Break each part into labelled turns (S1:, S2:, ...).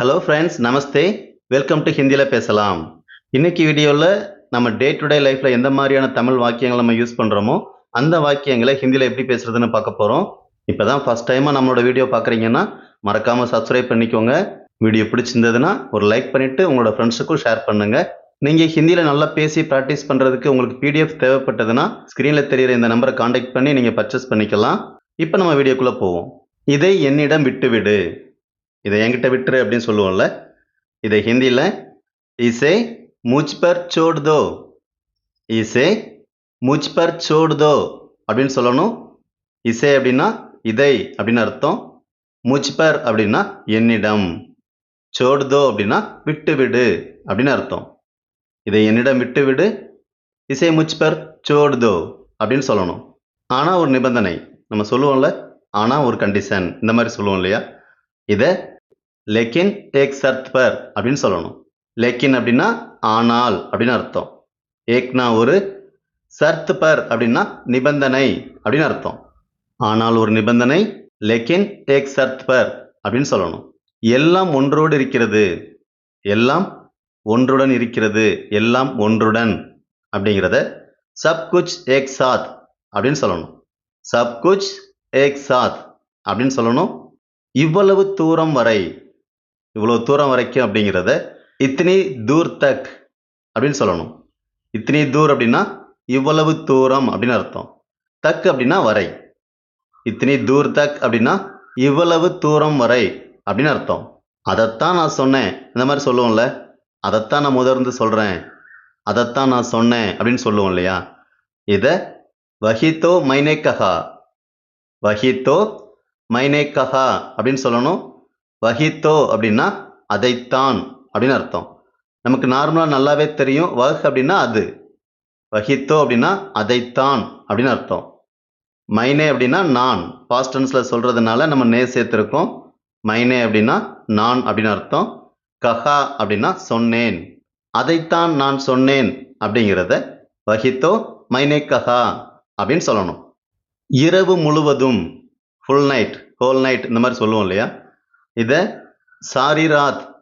S1: Hello friends Namaste welcome to ஹிந்தியில் பேசலாம். இன்னைக்கு வீடியோவில் நம்ம டே டு டே லைஃப்பில் எந்த மாதிரியான தமிழ் வாக்கியங்களை நம்ம யூஸ் பண்ணுறோமோ அந்த வாக்கியங்களை ஹிந்தியில் எப்படி பேசுறதுன்னு பார்க்க போகிறோம் இப்போ தான் ஃபஸ்ட் டைமாக நம்மளோட வீடியோ பார்க்குறீங்கன்னா மறக்காமல் சப்ஸ்கிரைப் பண்ணிக்கோங்க. வீடியோ பிடிச்சிருந்ததுன்னா ஒரு லைக் பண்ணிவிட்டு உங்களோட ஃப்ரெண்ட்ஸுக்கும் ஷேர் பண்ணுங்கள் நீங்கள் ஹிந்தியில் நல்லா பேசி ப்ராக்டிஸ் பண்ணுறதுக்கு உங்களுக்கு பிடிஎஃப் தேவைப்பட்டதுன்னா ஸ்க்ரீனில் தெரியிற இந்த நம்பரை காண்டாக்ட் பண்ணி நீங்கள் பர்ச்சேஸ் பண்ணிக்கலாம். இப்போ நம்ம வீடியோக்குள்ளே போவோம். இதை என்னிடம் விட்டுவிடு. இதை என்கிட்ட விட்டுரு அப்படின்னு சொல்லுவோம்ல. இதை ஹிந்தியில் இசே முஜ் பர் சோட் தோ இசே முஜ் பர் சோட் தோ அப்படின்னு சொல்லணும். இசை அப்படின்னா இதை அப்படின்னு அர்த்தம். முஜ் பர் அப்படின்னா என்னிடம் சோட் தோ அப்படின்னா விட்டு விடு அப்படின்னு அர்த்தம். இதை என்னிடம் விட்டு விடு இசை முஜ் பர் சோட் தோ அப்படின்னு சொல்லணும். ஆனால் ஒரு நிபந்தனை. நம்ம சொல்லுவோம்ல ஆனால் ஒரு கண்டிஷன் இந்த மாதிரி சொல்லுவோம் இல்லையா? இதை லெக்கின் ஏக் சர்த் பர் அப்படின்னு சொல்லணும். லெக்கின் அப்படின்னா ஆனால் அப்படின்னு அர்த்தம். ஏக்னா ஒரு சர்த் பர் அப்படின்னா நிபந்தனை அப்படின்னு அர்த்தம். ஆனால் ஒரு நிபந்தனை லெக்கின் ஏக் சர்த் பர் அப்படின்னு சொல்லணும். எல்லாம் ஒன்றோடு இருக்கிறது. எல்லாம் ஒன்றுடன் இருக்கிறது. எல்லாம் ஒன்றுடன் அப்படிங்கிறத சப்குச் ஏக் சாத் அப்படின்னு சொல்லணும். சப்குச் ஏக் சாத் அப்படின்னு சொல்லணும். இவ்வளவு தூரம் வரை இவ்வளோ தூரம் வரைக்கும் அப்படிங்கிறத இத்தனி தூர் தக் அப்படின்னு சொல்லணும். இத்தனி தூர் அப்படின்னா இவ்வளவு தூரம் அப்படின்னு அர்த்தம். தக் அப்படின்னா வரை. இத்தனி தூர் தக் அப்படின்னா இவ்வளவு தூரம் வரை அப்படின்னு அர்த்தம். அதைத்தான் நான் சொன்னேன். இந்த மாதிரி சொல்லுவோம்ல. அதைத்தான் நான் முதர்ந்து சொல்கிறேன் அதைத்தான் நான் சொன்னேன் அப்படின்னு சொல்லுவோம் இல்லையா? இதை வஹித்தோ மைனே கஹா வஹித்தோ மைனே கஹா அப்படின்னு சொல்லணும். வஹித்தோ அப்படின்னா அதைத்தான் அப்படின்னு அர்த்தம். நமக்கு நார்மலாக நல்லாவே தெரியும். வஹ் அப்படின்னா அது. வஹித்தோ அப்படின்னா அதைத்தான் அப்படின்னு அர்த்தம். மைனே அப்படின்னா நான். பாஸ்டன்ஸில் சொல்கிறதுனால நம்ம நே சேர்த்துருக்கோம். மைனே அப்படின்னா நான் அப்படின்னு அர்த்தம். கஹா அப்படின்னா சொன்னேன். அதைத்தான் நான் சொன்னேன் அப்படிங்கிறத வஹித்தோ மைனே கஹா அப்படின்னு சொல்லணும். இரவு முழுவதும் ஃபுல் நைட் ஹோல் நைட் இந்த மாதிரி சொல்லுவோம் இல்லையா? இதை சாரி ராத்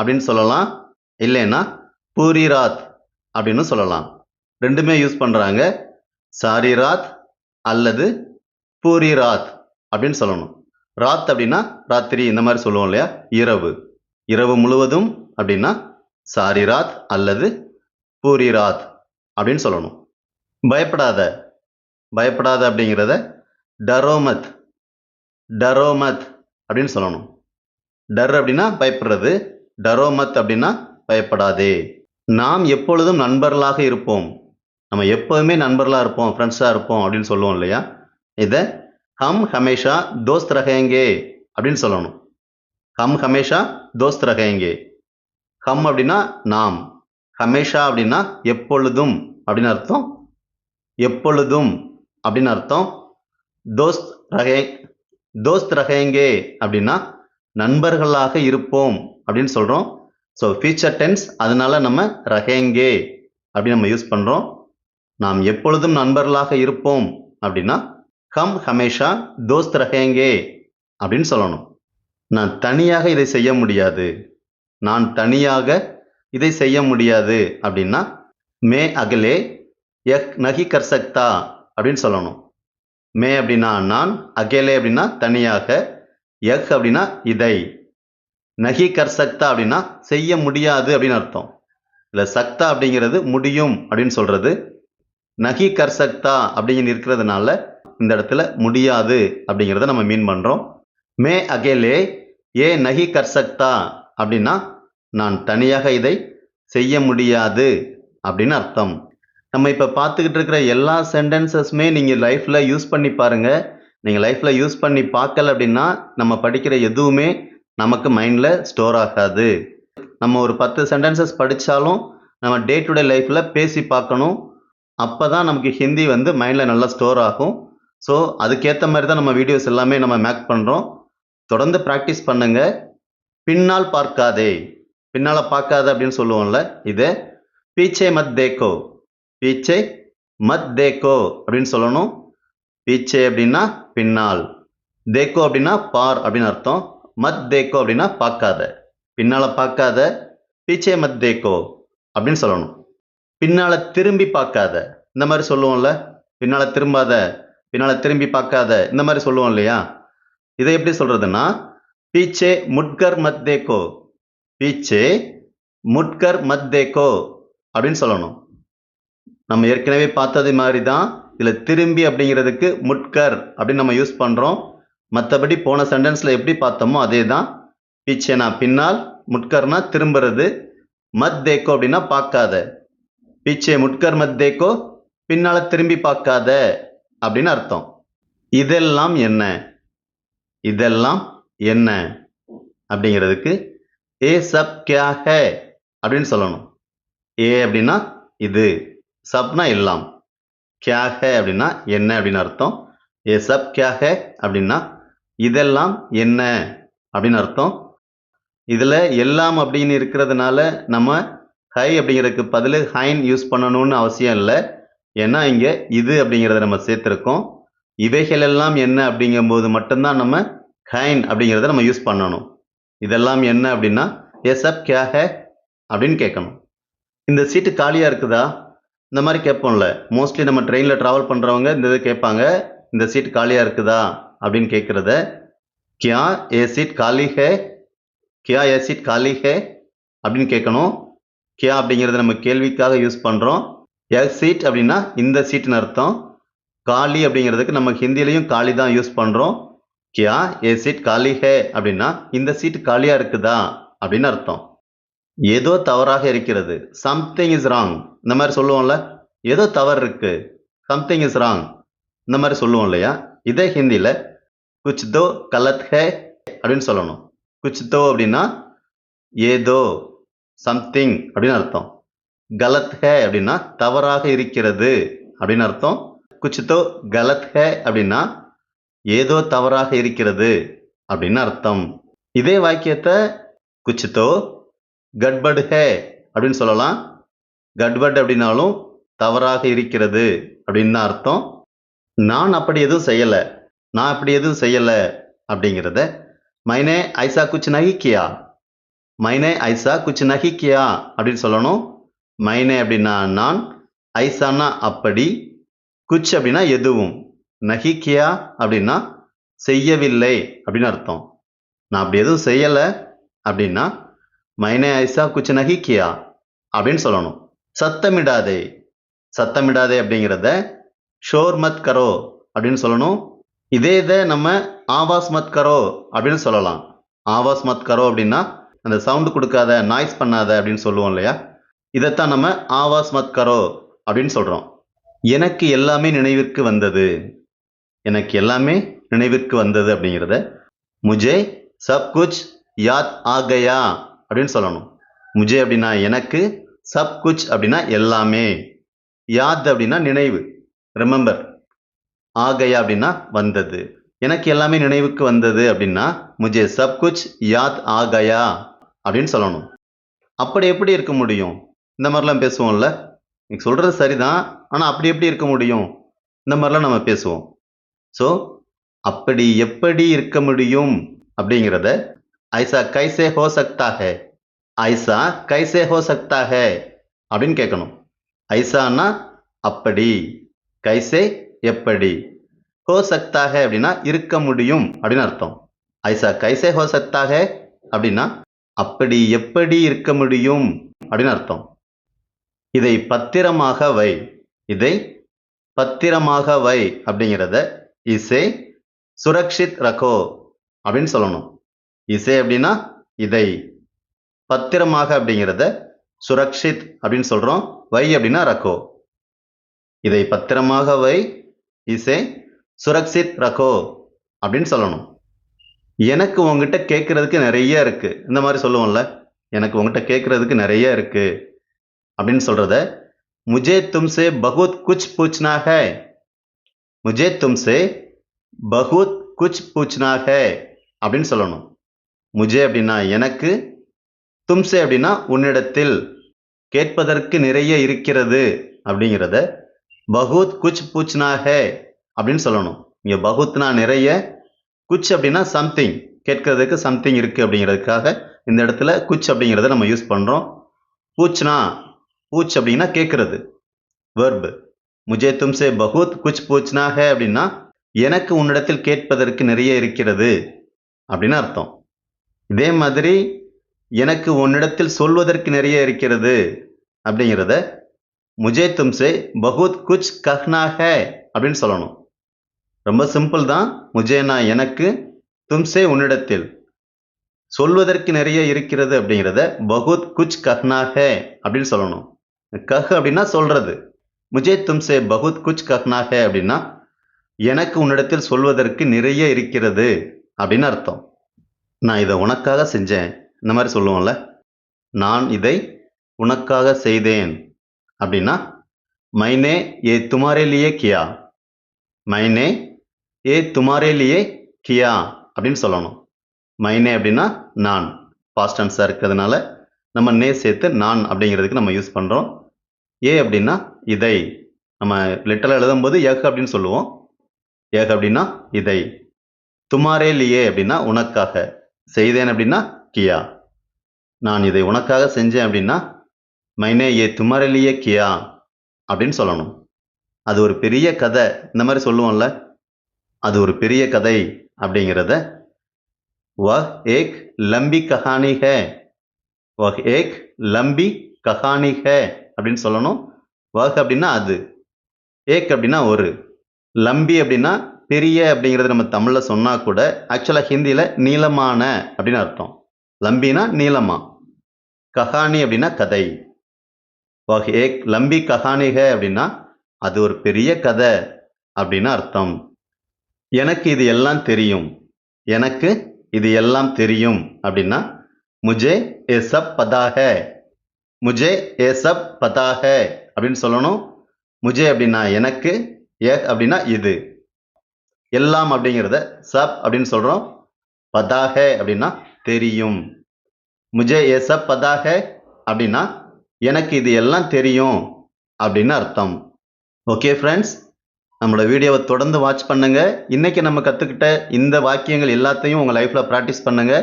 S1: அப்படின்னு சொல்லலாம். இல்லைன்னா பூரி ராத் அப்படின்னு சொல்லலாம். ரெண்டுமே யூஸ் பண்ணுறாங்க சாரி ராத் அல்லது பூரி ராத் அப்படின்னு சொல்லணும். ராத் அப்படின்னா ராத்திரி இந்த மாதிரி சொல்லுவோம் இல்லையா? இரவு. இரவு முழுவதும் அப்படின்னா சாரி ராத் அல்லது பூரி ராத் அப்படின்னு சொல்லணும். பயப்படாத பயப்படாத அப்படிங்கிறத டரோமத் டரோமத் அப்படின்னு சொல்லணும். டர் அப்படின்னா பயப்படுறது டரோமத் அப்படின்னா பயப்படாதே. நாம் எப்பொழுதும் நண்பர்களாக இருப்போம். நம்ம எப்போதுமே நண்பர்களாக இருப்போம் ஃப்ரெண்ட்ஸாக இருப்போம் அப்படின்னு சொல்லுவோம் இல்லையா? இதை ஹம் ஹமேஷா தோஸ்த் ரகேங்கே அப்படின்னு சொல்லணும். ஹம் ஹமேஷா தோஸ்த் ரகேங்கே ஹம் அப்படின்னா நாம். ஹமேஷா அப்படின்னா எப்பொழுதும் அப்படின்னு அர்த்தம். எப்பொழுதும் அப்படின்னு அர்த்தம். தோஸ்த் ரகே தோஸ்த் ரகேங்கே அப்படின்னா நண்பர்களாக இருப்போம் அப்படின்னு சொல்கிறோம் ஸோ ஃபியூச்சர் டென்ஸ் அதனால நம்ம ரஹேங்கே அப்படின்னு நம்ம யூஸ் பண்ணுறோம் நாம் எப்பொழுதும் நண்பர்களாக இருப்போம் அப்படின்னா ஹம் ஹமேஷா தோஸ்த் ரஹேங்கே அப்படின்னு சொல்லணும். நான் தனியாக இதை செய்ய முடியாது. நான் தனியாக இதை செய்ய முடியாது அப்படின்னா மே அகலே எக் நகி கர் சக்தா அப்படின்னு சொல்லணும். மே அப்படின்னா நான் அகேலே அப்படின்னா தனியாக யக் அப்படின்னா இதை. நகி கர் சக்தா அப்படின்னா செய்ய முடியாது அப்படின்னு அர்த்தம். இல்லை சக்தா அப்படிங்கிறது முடியும் அப்படின்னு சொல்கிறது நகி கர் சக்தா அப்படின்னு இருக்கிறதுனால இந்த இடத்துல முடியாது அப்படிங்கிறத நம்ம மீன் பண்ணுறோம் மே அகேலே ஏ நகி கர் சக்தா அப்படின்னா நான் தனியாக இதை செய்ய முடியாது அப்படின்னு அர்த்தம். நம்ம இப்போ பார்த்துக்கிட்டு இருக்கிற எல்லா சென்டென்சஸுமே நீங்கள் லைஃப்பில் யூஸ் பண்ணி பாருங்கள் நீங்கள் லைஃப்பில் யூஸ் பண்ணி பார்க்கல அப்படின்னா நம்ம படிக்கிற எதுவுமே நமக்கு மைண்டில் ஸ்டோர் ஆகாது. நம்ம ஒரு பத்து சென்டென்சஸ் படித்தாலும் நம்ம டே டு டே லைஃப்பில் பேசி பார்க்கணும். அப்போ தான் நமக்கு ஹிந்தி வந்து மைண்டில் நல்லா ஸ்டோர் ஆகும். ஸோ அதுக்கேற்ற மாதிரி தான் நம்ம வீடியோஸ் எல்லாமே நம்ம மேக் பண்ணுறோம் தொடர்ந்து ப்ராக்டிஸ் பண்ணுங்க. பின்னால் பார்க்காதே. பின்னால் பார்க்காத அப்படின்னு சொல்லுவோம்ல இது பீச்சே மத் தேக்கோ. பீச்சே மத் தேக்கோ அப்படின்னு சொல்லணும். பீச்சே அப்படின்னா பின்னால். தேக்கோ அப்படின்னா பார் அப்படின்னு அர்த்தம். மத் தேக்கோ அப்படின்னா பார்க்காத. பின்னால் பார்க்காத பீச்சே மத் தேக்கோ அப்படின்னு சொல்லணும். பின்னால் திரும்பி பார்க்காத. இந்த மாதிரி சொல்லுவோம்ல பின்னால் திரும்பாத பின்னால் திரும்பி பார்க்காத இந்த மாதிரி சொல்லுவோம் இல்லையா? இதை எப்படி சொல்கிறதுன்னா பீச்சே முட்கர் மத் தேக்கோ. பீச்சே முட்கர் மத் தேக்கோ அப்படின்னு சொல்லணும். நம்ம ஏற்கனவே பார்த்தது மாதிரி தான் இதில் திரும்பி அப்படிங்கிறதுக்கு முட்கர் அப்படின்னு நம்ம யூஸ் பண்ணுறோம் மற்றபடி போன சென்டென்ஸில் எப்படி பார்த்தோமோ அதே தான் பீச்சேனா பின்னால் முட்கர்னா திரும்புறது. மத் தேக்கோ அப்படின்னா பார்க்காத. பீச்சே முட்கர் மத் தேக்கோ பின்னால் திரும்பி பார்க்காத அப்படின்னு அர்த்தம். இதெல்லாம் என்ன? இதெல்லாம் என்ன? அப்படிங்கிறதுக்கு ஏ சப் கியா ஹே அப்படின்னு சொல்லணும். ஏ அப்படின்னா இது. சப்னா எல்லாம். கியா ஹே அப்படின்னா என்ன அப்படின்னு அர்த்தம்? ஏ சப் கியா ஹே அப்படின்னா இதெல்லாம் என்ன அப்படின்னு அர்த்தம்? இதில் எல்லாம் அப்படின்னு இருக்கிறதுனால நம்ம ஹை அப்படிங்கிறதுக்கு பதில் ஹைன் யூஸ் பண்ணணும்னு அவசியம் இல்லை. ஏன்னா இங்கே இது அப்படிங்கிறத நம்ம சேர்த்துருக்கோம். இவைகள் எல்லாம் என்ன அப்படிங்கும்போது மட்டும்தான் நம்ம ஹைன் அப்படிங்கிறத நம்ம யூஸ் பண்ணணும். இதெல்லாம் என்ன அப்படின்னா எஸ் சப் கியா அப்படின்னு கேட்கணும். இந்த சீட்டு காலியாக இருக்குதா? இந்த மாதிரி கேட்போம்ல. மோஸ்ட்லி நம்ம ட்ரெயினில் ட்ராவல் பண்ணுறவங்க இந்த இது கேட்பாங்க இந்த சீட் காலியாக இருக்குதா? அப்படின்னு கேட்குறத கியா ஏ சீட் காலி ஹே? கியா ஏ சீட் காலி ஹே? அப்படின்னு கேட்கணும். கியா அப்படிங்கிறத நம்ம கேள்விக்காக யூஸ் பண்ணுறோம் ஏ சீட் அப்படின்னா இந்த சீட்னு அர்த்தம். காலி அப்படிங்கிறதுக்கு நம்ம ஹிந்திலையும் காலி தான் யூஸ் பண்ணுறோம் கியா ஏ சீட் காலி ஹே? அப்படின்னா இந்த சீட் காலியாக இருக்குதா? அப்படின்னு அர்த்தம். ஏதோ தவறாக இருக்கிறது. சம்திங் இஸ் ராங் இந்த மாதிரி சொல்லுவோம்ல? ஏதோ தவறு இருக்கு. சம்திங் இஸ் ராங் இந்த மாதிரி சொல்லுவோம் இல்லையா? இதே ஹிந்தியில் குச் தோ கலத் ஹே அப்படின்னு சொல்லணும். குச் தோ அப்படின்னா ஏதோ சம்திங் அப்படின்னு அர்த்தம். கலத் ஹே அப்படின்னா தவறாக இருக்கிறது அப்படின்னு அர்த்தம். குச் தோ கலத் ஹே அப்படின்னா ஏதோ தவறாக இருக்கிறது அப்படின்னு அர்த்தம். இதே வாக்கியத்தை குச் தோ கட்பட் ஹே அப்படின்னு சொல்லலாம். கட்பட் அப்படின்னாலும் தவறாக இருக்கிறது அப்படின்னு அர்த்தம். நான் அப்படி எதுவும் செய்யலை. நான் அப்படி எதுவும் செய்யலை அப்படிங்கிறத மைனே ஐசா குச் நகிக்கியா? மைனே ஐசா குச் நகிக்கியா அப்படின்னு சொல்லணும். மைனே அப்படின்னா நான் ஐசானா அப்படி. குச் அப்படின்னா எதுவும். நகிக்கியா அப்படின்னா செய்யவில்லை அப்படின்னு அர்த்தம். நான் அப்படி எதுவும் செய்யலை அப்படின்னா மைனே ஐசா குச்சு நகி கியா அப்படின்னு சொல்லணும். சத்தமிடாதே. சத்தமிடாதே அப்படிங்கிறத ஷோர் மத் கரோ அப்படின்னு சொல்லணும். இதே இதை நம்ம ஆவாஸ் மத் கரோ அப்படின்னு சொல்லலாம். ஆவாஸ் மத் கரோ அப்படின்னா அந்த சவுண்டு கொடுக்காத நாய்ஸ் பண்ணாத அப்படின்னு சொல்லுவோம் இல்லையா? இதைத்தான் நம்ம ஆவாஸ் மத் கரோ அப்படின்னு சொல்கிறோம் எனக்கு எல்லாமே நினைவிற்கு வந்தது. எனக்கு எல்லாமே நினைவிற்கு வந்தது அப்படிங்கிறத. முஜே சப் குச் யாத் ஆகையா. அப்படின்னு சொல்லணும். முஜே அப்படின்னா எனக்கு சப் குச் அப்படின்னா எல்லாமே. யாத் அப்படின்னா நினைவு ரிமெம்பர் ஆகையா அப்படின்னா வந்தது. எனக்கு எல்லாமே நினைவுக்கு வந்தது அப்படின்னா முஜே சப் குச் யாத் ஆகயா அப்படின்னு சொல்லணும். அப்படி எப்படி இருக்க முடியும்? இந்த மாதிரிலாம் பேசுவோம்ல? நீ சொல்கிறது சரிதான் ஆனால் அப்படி எப்படி இருக்க முடியும்? இந்த மாதிரிலாம் நம்ம பேசுவோம். ஸோ அப்படி எப்படி இருக்க முடியும் அப்படிங்கிறத ஐசா கைசே ஹோ சக்தா ஹே. ஐசா கைசே ஹோ சக்தா ஹே அப்படின்னு கேட்கணும். ஐசானா அப்படி கைசே எப்படி? ஹோ சக்தா ஹே அப்படின்னா இருக்க முடியும் அப்படின்னு அர்த்தம். ஐசா கைசே ஹோ சக்தா ஹே அப்படின்னா அப்படி எப்படி இருக்க முடியும் அப்படின்னு அர்த்தம். இதை பத்திரமாக வை. இதை பத்திரமாக வை அப்படிங்கிறத இசை சுரக்ஷித் ரகோ அப்படின்னு சொல்லணும். இசை அப்படின்னா இதை பத்திரமாக அப்படிங்கிறத சுரக்ஷித் அப்படின்னு சொல்கிறோம் வை அப்படின்னா ரகோ இதை பத்திரமாக வை. இசை சுரக்ஷித் ரகோ அப்படின்னு சொல்லணும். எனக்கு உங்ககிட்ட கேட்குறதுக்கு நிறைய இருக்குது இந்த மாதிரி சொல்லுவோம்ல. எனக்கு உங்ககிட்ட கேட்குறதுக்கு நிறைய இருக்குது அப்படின்னு சொல்கிறத முஜே தும்சே பகுத் குச் பூச்னா ஹே முஜே தும்சே பகுத் குச் பூச்னா ஹே அப்படின்னு சொல்லணும். முஜே அப்படின்னா எனக்கு தும்சே அப்படின்னா உன்னிடத்தில் கேட்பதற்கு நிறைய இருக்கிறது அப்படிங்கிறத பகுத் குச் பூச்னா ஹே அப்படின்னு சொல்லணும். இங்கே பகுத்னா நிறைய குச் அப்படின்னா சம்திங் கேட்கறதுக்கு சம்திங் இருக்குது அப்படிங்கிறதுக்காக இந்த இடத்துல குச் அப்படிங்கிறத நம்ம யூஸ் பண்ணுறோம் பூச்னா பூச் அப்படின்னா கேட்கறது வெர்பு முஜே தும்சே பகுத் குச் பூச்னா ஹே அப்படின்னா எனக்கு உன்னிடத்தில் கேட்பதற்கு நிறைய இருக்கிறது அப்படின்னு அர்த்தம். இதே மாதிரி எனக்கு உன்னிடத்தில் சொல்வதற்கு நிறைய இருக்கிறது அப்படிங்கிறத முஜே தும்சே பகுத் குச் கஹ்னா ஹே அப்படின்னு சொல்லணும். ரொம்ப சிம்பிள் தான். முஜேனா எனக்கு தும்சே உன்னிடத்தில் சொல்வதற்கு நிறைய இருக்கிறது அப்படிங்கிறத பகுத் குச் கஹ்னா ஹே அப்படின்னு சொல்லணும். கஹ் அப்படின்னா சொல்றது. முஜே தும்சே பகுத் குச் கஹ்னா ஹே அப்படின்னா எனக்கு உன்னிடத்தில் சொல்வதற்கு நிறைய இருக்கிறது அப்படின்னு அர்த்தம். நான் இதை உனக்காக செஞ்சேன். இந்த மாதிரி சொல்லுவோம்ல நான் இதை உனக்காக செய்தேன். அப்படின்னா மைனே ஏ துமாரே லியே கியா? மைனே ஏ துமாரே லியே கியா? அப்படின்னு சொல்லணும். மைனே அப்படின்னா நான். பாஸ்ட் அன்ஸாக இருக்கிறதுனால நம்ம நே சேர்த்து நான் அப்படிங்கிறதுக்கு நம்ம யூஸ் பண்ணுறோம் ஏ அப்படின்னா இதை. நம்ம லெட்டரில் எழுதும்போது ஏக அப்படின்னு சொல்லுவோம். ஏக அப்படின்னா இதை. துமாரே லியே அப்படின்னா உனக்காக. செய்தேன் அப்படின்னா கியா. நான் இதை உனக்காக செஞ்சேன் அப்படின்னா மைனே ஏ துமரலிய கியா அப்படின்னு சொல்லணும். அது ஒரு பெரிய கதை. இந்த மாதிரி சொல்லுவோம்ல. அது ஒரு பெரிய கதை அப்படிங்கிறத வஹ் ஏக் லம்பி கஹானி ஹே வஹ் ஏக் லம்பி கஹானி ஹே அப்படின்னு சொல்லணும். வஹ் அப்படின்னா அது. ஏக் அப்படின்னா ஒரு. லம்பி அப்படின்னா பெரிய அப்படிங்கிறது நம்ம தமிழில் சொன்னால் கூட ஆக்சுவலாக ஹிந்தியில் நீளமான அப்படின்னு அர்த்தம். லம்பினா நீளமாக கஹானி அப்படின்னா கதை. வஹ் ஏக் லம்பி கஹானி அப்படின்னா அது ஒரு பெரிய கதை அப்படின்னு அர்த்தம். எனக்கு இது எல்லாம் தெரியும். எனக்கு இது எல்லாம் தெரியும் அப்படின்னா முஜே ஏ சப் பதாக முஜே ஏ சப் பதாக அப்படின்னு சொல்லணும். முஜே அப்படின்னா எனக்கு ஏ அப்படின்னா இது. எல்லாம் அப்படிங்கிறத சப் அப்படின்னு சொல்கிறோம் பதாக அப்படின்னா தெரியும். முஜே ஏ பதாக அப்படின்னா எனக்கு இது எல்லாம் தெரியும் அப்படின்னு அர்த்தம். ஓகே ஃப்ரெண்ட்ஸ் நம்மளோட வீடியோவை தொடர்ந்து வாட்ச் பண்ணுங்க. இன்னைக்கு நம்ம கற்றுக்கிட்ட இந்த வாக்கியங்கள் எல்லாத்தையும் உங்கள் லைஃப்பில் ப்ராக்டிஸ் பண்ணுங்க.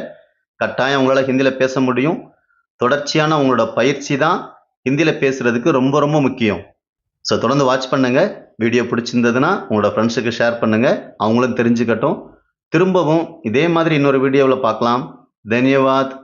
S1: கட்டாயம் உங்களால் ஹிந்தியில் பேச முடியும். தொடர்ச்சியான உங்களோட பயிற்சி தான் ஹிந்தியில் பேசுகிறதுக்கு ரொம்ப ரொம்ப முக்கியம். ஸோ தொடர்ந்து வாட்ச் பண்ணுங்க. வீடியோ பிடிச்சிருந்ததுன்னா உங்களோட ஃப்ரெண்ட்ஸுக்கு ஷேர் பண்ணுங்க. அவங்களும் தெரிஞ்சுக்கட்டும். திரும்பவும் இதே மாதிரி இன்னொரு வீடியோவில் பார்க்கலாம். தன்யவாத்.